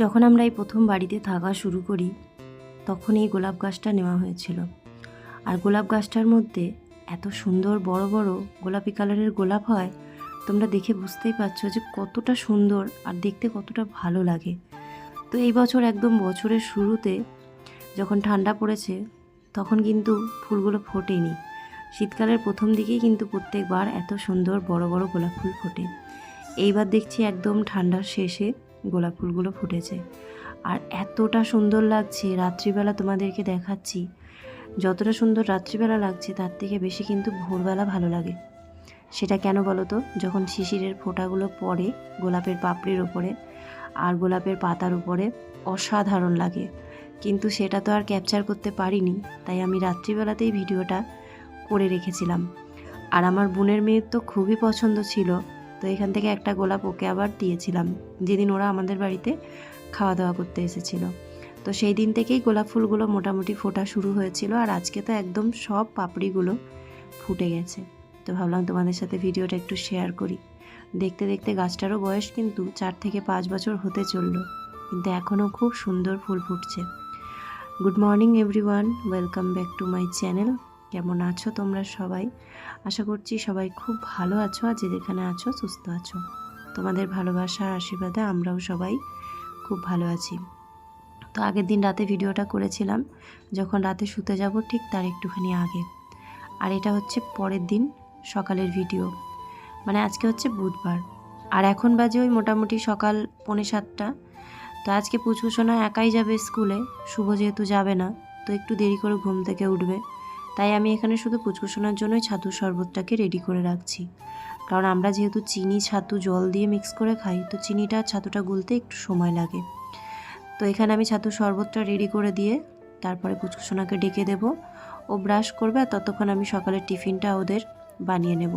যখন আমরা এই প্রথম বাড়িতে থাকা শুরু করি, তখন এই গোলাপ গাছটা নেওয়া হয়েছিল। আর গোলাপ গাছটার মধ্যে এত সুন্দর বড় বড় গোলাপি কালারের গোলাপ হয়, তোমরা দেখে বুঝতেই পারছ যে কতটা সুন্দর আর দেখতে কতটা ভালো লাগে। তো এই বছর একদম বছরের শুরুতে যখন ঠান্ডা পড়েছে, তখন কিন্তু ফুলগুলো ফোটেনি। শীতকালের প্রথম দিকেই কিন্তু প্রত্যেকবার এত সুন্দর বড় বড় গোলাপ ফুল ফোটে। এইবার দেখছি একদম ঠান্ডার শেষে গোলাপ ফুলগুলো ফুটেছে। আর এতটা সুন্দর লাগছে, রাত্রিবেলা তোমাদেরকে দেখাচ্ছি। যতটা সুন্দর রাত্রিবেলা লাগছে, তার থেকে বেশি কিন্তু ভোরবেলা ভালো লাগে। সেটা কেন বলো তো? যখন শিশিরের ফোঁটাগুলো পড়ে গোলাপের পাপড়ির ওপরে আর গোলাপের পাতার উপরে অসাধারণ লাগে। কিন্তু সেটা তো আর ক্যাপচার করতে পারিনি, তাই আমি রাত্রিবেলাতেই ভিডিওটা করে রেখেছিলাম। আর আমার বোনের মেয়ের তো খুবই পছন্দ ছিল তো এখান থেকে একটা গোলাপ ওকে আবার দিয়েছিলাম, যেদিন ওরা আমাদের বাড়িতে খাওয়া দাওয়া করতে এসেছিল। তো সেই দিন থেকেই গোলাপ ফুলগুলো মোটামুটি ফোটা শুরু হয়েছিল আর আজকে তো একদম সব পাপড়িগুলো ফুটে গেছে। তো ভাবলাম তোমাদের সাথে ভিডিওটা একটু শেয়ার করি। দেখতে দেখতে গাছটারও বয়স কিন্তু চার থেকে পাঁচ বছর হতে চলল, কিন্তু এখনও খুব সুন্দর ফুল ফুটছে। Good morning everyone welcome back to my channel কেমন আছো তোমরা সবাই? আশা করছি সবাই খুব ভালো আছো আর যেখানে আছো সুস্থ আছো। তোমাদের ভালোবাসা আশীর্বাদে আমরাও সবাই খুব ভালো আছি। তো আগের দিন রাতে ভিডিওটা করেছিলাম, যখন রাতে শুতে যাব ঠিক তার একটুখানি আগে। আর এটা হচ্ছে পরের দিন সকালের ভিডিও। মানে আজকে হচ্ছে বুধবার। আর এখন বাজে ওই মোটামুটি সকাল পৌনে সাতটা। তো আজকে পুচকুসোনা একাই যাবে স্কুলে, শুভ যেহেতু যাবে না, তো একটু দেরি করে ঘুম থেকে উঠবে। তাই আমি এখানে শুধু পুচকুসোনার জন্যই ছাতু শরবতটাকে রেডি করে রাখছি। কারণ আমরা যেহেতু চিনি, ছাতু, জল দিয়ে মিক্স করে খাই, তো চিনিটা ছাতুটা গুলতে একটু সময় লাগে। তো এখানে আমি ছাতু শরবতটা রেডি করে দিয়ে তারপরে পুচকুসোনাকে ডেকে দেবো। ও ব্রাশ করবে আর ততক্ষণ আমি সকালের টিফিনটা ওদের বানিয়ে নেব।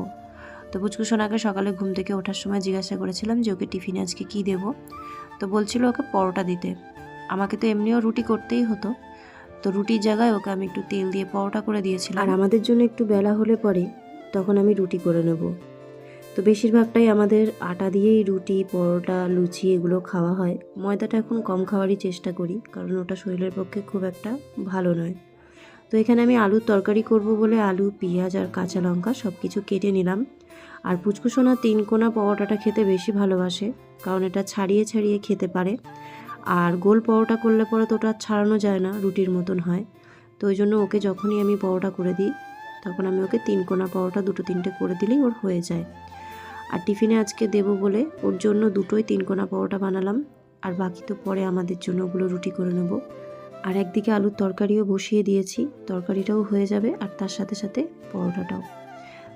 তো পুচকুসোনাকে সকালে ঘুম থেকে ওঠার সময় জিজ্ঞাসা করেছিলাম যে ওকে টিফিনে আজকে কী দেবো? তো বলছিল ওকে পরোটা দিতে। আমাকে তো এমনিও রুটি করতেই হতো। তো রুটির জায়গায় ওকে আমি একটু তেল দিয়ে পরোটা করে দিয়েছিলাম। আর আমাদের জন্য একটু বেলা হলে পরে, তখন আমি রুটি করে নেব। তো বেশিরভাগটাই আমাদের আটা দিয়েই রুটি, পরোটা, লুচি এগুলো খাওয়া হয়। ময়দাটা এখন কম খাওয়ারই চেষ্টা করি, কারণ ওটা শরীরের পক্ষে খুব একটা ভালো নয়। তো এখানে আমি আলুর তরকারি করব বলে আলু, পেঁয়াজ আর কাঁচা লঙ্কা সব কিছু কেটে নিলাম। আর পুচকুসোনা তিন কোনা পরোটাটা খেতে বেশি ভালোবাসে, কারণ এটা ছাড়িয়ে ছাড়িয়ে খেতে পারে। আর গোল পরোটা করলে পরে তো ওটা ছাড়ানো যায় না, রুটির মতন হয়। তো ওই জন্য ওকে যখনই আমি পরোটা করে দিই, তখন আমি ওকে তিন কোনা পরোটা দুটো তিনটে করে দিলেই ওর হয়ে যায়। আর টিফিনে আজকে দেবো বলে ওর জন্য দুটোই তিন কোনা পরোটা বানালাম, আর বাকি তো পরে আমাদের জন্য ওগুলো রুটি করে নেব। আর একদিকে আলুর তরকারিও বসিয়ে দিয়েছি, তরকারিটাও হয়ে যাবে আর তার সাথে সাথে পরোটাটাও।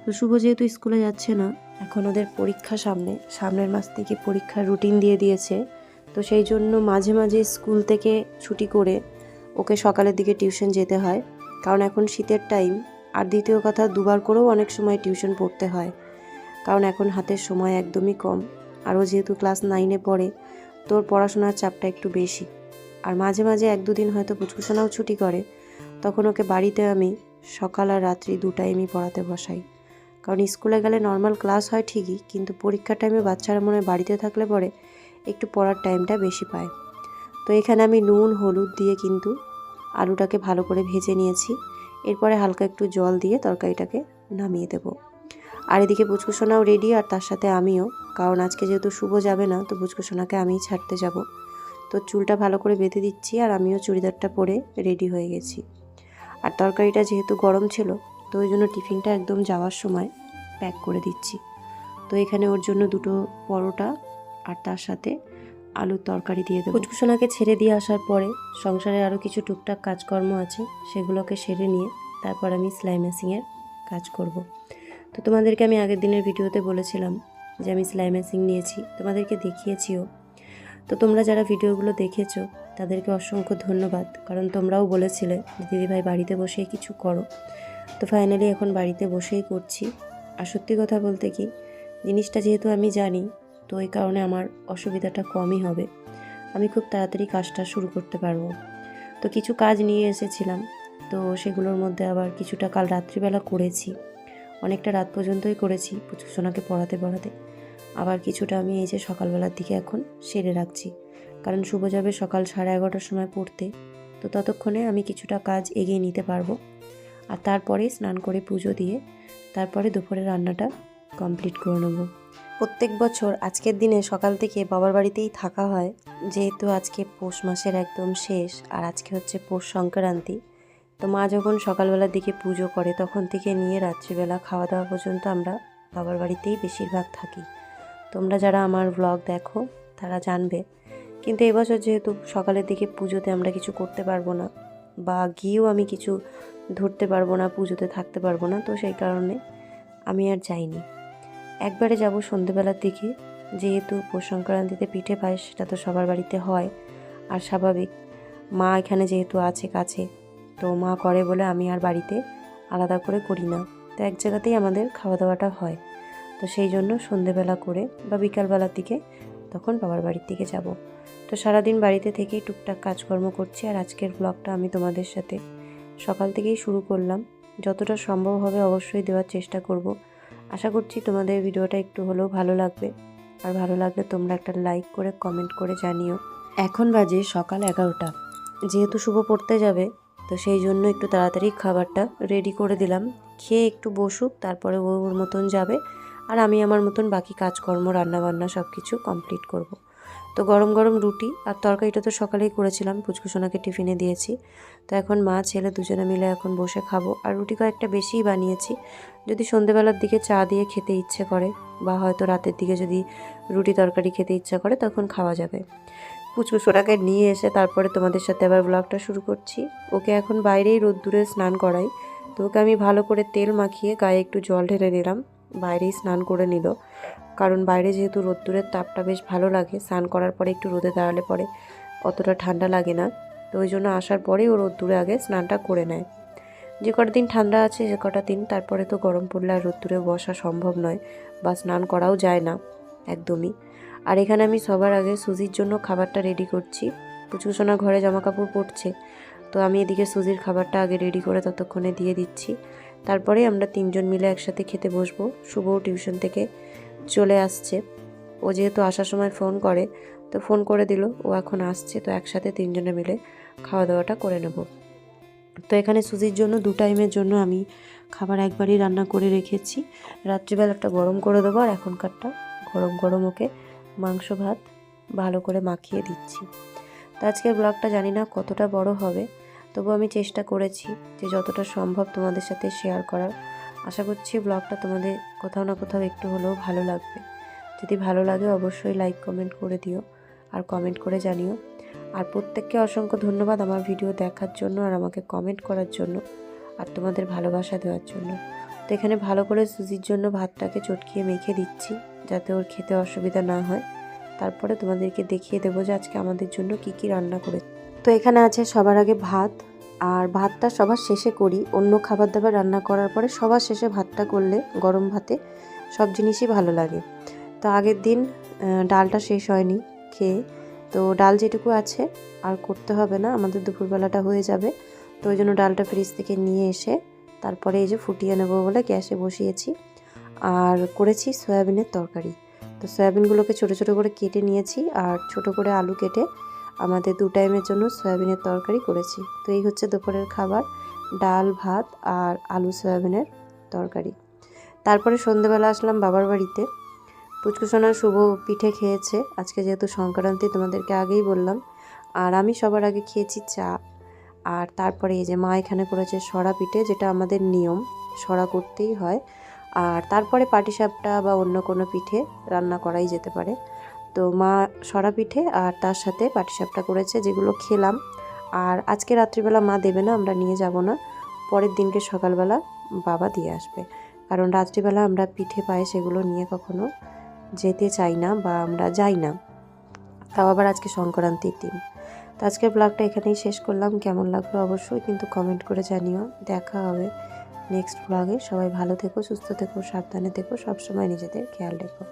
তো শুভ যেহেতু স্কুলে যাচ্ছে না, এখন ওদের পরীক্ষা সামনে, সামনের মাস থেকে পরীক্ষার রুটিন দিয়ে দিয়েছে তো সেই জন্য মাঝে মাঝে স্কুল থেকে ছুটি করে ওকে সকালের দিকে টিউশন যেতে হয়। কারণ এখন শীতের টাইম, আর দ্বিতীয় কথা, দুবার করেও অনেক সময় টিউশন পড়তে হয়। কারণ এখন হাতের সময় একদমই কম। আর ও যেহেতু ক্লাস নাইনে পড়ে তোর পড়াশোনার চাপটা একটু বেশি। আর মাঝে মাঝে এক দুদিন হয়তো পুচকুসোনাও ছুটি করে, তখন ওকে বাড়িতে আমি সকাল আর রাত্রি দু টাইমই পড়াতে বসাই। কারণ স্কুলে গেলে নর্মাল ক্লাস হয় ঠিকই, কিন্তু পরীক্ষার টাইমে বাচ্চারা মনে বাড়িতে থাকলে পরে একটু পড়ার টাইমটা বেশি পায়। তো এখানে আমি নুন, হলুদ দিয়ে কিন্তু আলুটাকে ভালো করে ভেজে নিয়েছি। এরপরে হালকা একটু জল দিয়ে তরকারিটাকে নামিয়ে দেব। আর এদিকে পুচকুসোনাও রেডি আর তার সাথে আমিও। কারণ আজকে যেহেতু শুভ যাবে না, তো পুচকুসোনাকে আমিই ছাড়তে যাব। তো চুলটা ভালো করে বেঁধে দিচ্ছি আর আমিও চুড়িদারটা পরে রেডি হয়ে গেছি। আর তরকারিটা যেহেতু গরম ছিল, তো ওই জন্য টিফিনটা একদম যাওয়ার সময় প্যাক করে দিচ্ছি। তো এখানে ওর জন্য দুটো পরোটা আর তার সাথে আলুর তরকারি দিয়ে দেবো। কুচকুসোনাকে ছেড়ে দিয়ে আসার পরে সংসারে আরও কিছু টুকটাক কাজকর্ম আছে, সেগুলোকে সেরে নিয়ে তারপর আমি সেলাই মেশিংয়ের কাজ করব। তো তোমাদেরকে আমি আগের দিনের ভিডিওতে বলেছিলাম যে আমি সেলাই মেশিন নিয়েছি, তোমাদেরকে দেখিয়েছিও। তো তোমরা যারা ভিডিওগুলো দেখেছ, তাদেরকে অসংখ্য ধন্যবাদ, কারণ তোমরাও বলেছিলে যে দিদিভাই বাড়িতে বসেই কিছু করো। তো ফাইনালি এখন বাড়িতে বসেই করছি। আর সত্যি কথা বলতে কি, জিনিসটা যেহেতু আমি জানি তো ওই কারণে আমার অসুবিধাটা কমই হবে। আমি খুব তাড়াতাড়ি কাজটা শুরু করতে পারব। তো কিছু কাজ নিয়ে এসেছিলাম। তো সেগুলোর মধ্যে আবার কিছুটা কাল রাত্রিবেলা করেছি। অনেকটা রাত পর্যন্তই করেছি প্রচুর সোনাকে পড়াতে পড়াতে। আবার কিছুটা আমি এই যে সকালবেলার দিকে এখন সেরে রাখছি। কারণ শুভ যাবে সকাল সাড়ে এগারোটার সময় পড়তে। তো ততক্ষণে আমি কিছুটা কাজ এগিয়ে নিতে পারব। আর তারপরে স্নান করে পুজো দিয়ে তারপরে দুপুরে রান্নাটা কমপ্লিট করে নেব। প্রত্যেক বছর আজকের দিনে সকাল থেকে বাবার বাড়িতেই থাকা হয়। যেহেতু আজকে পৌষ মাসের একদম শেষ, আর আজকে হচ্ছে পৌষ সংক্রান্তি, তো মা যখন সকালবেলার দিকে পুজো করে, তখন থেকে নিয়ে রাত্রিবেলা খাওয়া দাওয়া পর্যন্ত আমরা বাবার বাড়িতেই বেশিরভাগ থাকি। তোমরা যারা আমার ব্লগ দেখো, তারা জানবে। কিন্তু এবছর যেহেতু সকালের দিকে পুজোতে আমরা কিছু করতে পারব না, বা গিয়েও আমি কিছু ধরতে পারব না, পুজোতে থাকতে পারব না, তো সেই কারণে আমি আর যাইনি। একবারে যাব সন্ধেবেলার দিকে। যেহেতু পৌষ সংক্রান্তিতে পিঠে পায়েস সেটা তো সবার বাড়িতে হয়। আর স্বাভাবিক, মা এখানে যেহেতু আছে কাছে, তো মা করে বলে আমি আর বাড়িতে আলাদা করে করি না। তো এক জায়গাতেই আমাদের খাওয়া দাওয়াটা হয়। তো সেই জন্য সন্ধেবেলা করে বা বিকালবেলার দিকে তখন বাবার বাড়ির দিকে যাব। তো সারাদিন বাড়িতে থেকেই টুকটাক কাজকর্ম করছি আর আজকের ব্লগটা আমি তোমাদের সাথে সকাল থেকেই শুরু করলাম। যতটা সম্ভব হবে অবশ্যই দেওয়ার চেষ্টা করব। আশা করছি তোমাদের ভিডিওটা একটু হলেও ভালো লাগবে। আর ভালো লাগলে তোমরা একটা লাইক করে, কমেন্ট করে জানিও। এখন বাজে সকাল এগারোটা। যেহেতু শুভ পড়তে যাবে, তো সেই জন্য একটু তাড়াতাড়ি খাবারটা রেডি করে দিলাম। খেয়ে একটু বসুক, তারপরে ওর মতন যাবে। আর আমি আমার মতন বাকি কাজকর্ম, রান্নাবান্না সব কিছু কমপ্লিট করব। তো গরম গরম রুটি আর তরকারিটা তো সকালেই করেছিলাম পুচকুসোনাকে টিফিনে দিয়েছি। তো এখন মা, ছেলে দুজনে মিলে এখন বসে খাব। আর রুটি কয়েকটা বেশিই বানিয়েছি। যদি সন্ধেবেলার দিকে চা দিয়ে খেতে ইচ্ছে করে, বা হয়তো রাতের দিকে যদি রুটি তরকারি খেতে ইচ্ছা করে, তখন খাওয়া যাবে। পুচকুসোনাকে নিয়ে এসে তারপরে তোমাদের সাথে আবার ব্লগটা শুরু করছি। ওকে এখন বাইরেই রোদ্দুরে স্নান করাই। তো ওকে আমি ভালো করে তেল মাখিয়ে গায়ে একটু জল ঢেলে নিলাম। বাইরেই স্নান করে নিল। কারণ বাইরে যেহেতু রোদ্দুরের তাপটা বেশ ভালো লাগে, স্নান করার পরে একটু রোদে দাঁড়ালে পরে অতটা ঠান্ডা লাগে না। তো ওই জন্য আসার পরেই ও রোদ্দুরে আগে স্নানটা করে নেয়। যে কটা দিন ঠান্ডা আছে যে কটা দিন তারপরে তো গরম পড়লে আর রোদ্দুরে বসা সম্ভব নয় বা স্নান করাও যায় না একদমই। আর এখানে আমি সবার আগে সুজির জন্য খাবারটা রেডি করছি। পুচকুসোনা ঘরে জামা কাপড় পরছে, তো আমি এদিকে সুজির খাবারটা আগে রেডি করে ততক্ষণে দিয়ে দিচ্ছি। তারপরে আমরা তিনজন মিলে একসাথে খেতে বসবো। শুভও টিউশন থেকে চলে আসছে। ও যেহেতু আসার সময় ফোন করে, তো ফোন করে দিল। ও এখন আসছে, তো একসাথে তিনজনে মিলে খাওয়া দাওয়াটা করে নেব। তো এখানে সুজির জন্য দু টাইমের জন্য আমি খাবার একবারই রান্না করে রেখেছি। রাত্রিবেলাটা গরম করে দেবো, আর এখনকারটা গরম গরম ওকে মাংস, ভাত ভালো করে মাখিয়ে দিচ্ছি। তো আজকের ব্লগটা জানি না কতটা বড় হবে। তবু আমি চেষ্টা করেছি যে যতটা সম্ভব তোমাদের সাথে শেয়ার করার। আশা করছি ব্লগটা তোমাদের কোথাও না কোথাও একটু হলেও ভালো লাগবে। যদি ভালো লাগে অবশ্যই লাইক কমেন্ট করে দিও আর কমেন্ট করে জানিও। আর প্রত্যেককে অসংখ্য ধন্যবাদ আমার ভিডিও দেখার জন্য আর আমাকে কমেন্ট করার জন্য আর তোমাদের ভালোবাসা দেওয়ার জন্য। তো এখানে ভালো করে সুজির জন্য ভাতটাকে চটকিয়ে মেখে দিচ্ছি যাতে ওর খেতে অসুবিধা না হয়। তারপরে তোমাদেরকে দেখিয়ে দেবো যে আজকে আমাদের জন্য কি কি রান্না করে তো এখানে আছে সবার আগে ভাত, আর ভাতটা সবার শেষে করি। অন্য খাবার দাবার রান্না করার পরে সবার শেষে ভাতটা করলে গরম ভাতে সব জিনিসই ভালো লাগে। তো আগের দিন ডালটা শেষ হয়নি খেয়ে। তো ডাল যেটুকু আছে, আর করতে হবে না, আমাদের দুপুরবেলাটা হয়ে যাবে। তো ওই জন্য ডালটা ফ্রিজ থেকে নিয়ে এসে তারপরে এই যে ফুটিয়ে নেব বলে গ্যাসে বসিয়েছি। আর করেছি সয়াবিনের তরকারি। তো সয়াবিনগুলোকে ছোটো ছোটো করে কেটে নিয়েছি আর ছোট করে আলু কেটে আমাদের দু টাইমের জন্য সয়াবিনের তরকারি করেছি। তো এই হচ্ছে দুপুরের খাবার, ডাল, ভাত আর আলু সয়াবিনের তরকারি। তারপরে সন্ধেবেলা আসলাম বাবার বাড়িতে। পুচকুসোনা শুভ পিঠে খেয়েছে। আজকে যেহেতু সংক্রান্তি, তোমাদেরকে আগেই বললাম। আর আমি সবার আগে খেয়েছি চা। আর তারপরে এই যে মা এখানে করেছে সরা পিঠে, যেটা আমাদের নিয়ম, সরা করতেই হয়। আর তারপরে পাটিসাপটা বা অন্য কোনো পিঠে রান্না করাই যেতে পারে। তো মা সরা পিঠে আর তার সাথে পাটিসাপটা করেছে যেগুলো খেলাম। আর আজকে রাত্রিবেলা মা দেবে না, আমরা নিয়ে যাব না। পরের দিনকে সকালবেলা বাবা দিয়ে আসবে। কারণ রাত্রিবেলা আমরা পিঠে পায়ে সেগুলো নিয়ে কখনো যেতে চাই না বা আমরা যাই না। তাও আবার আজকে সংক্রান্তির দিন। তো আজকের ব্লগটা এখানেই শেষ করলাম। কেমন লাগল অবশ্যই কিন্তু কমেন্ট করে জানিও। দেখা হবে নেক্সট ব্লগে সবাই ভালো থেকো সুস্থ থেকো সাবধানে থেকো সবসময় নিজেদের খেয়াল রেখো।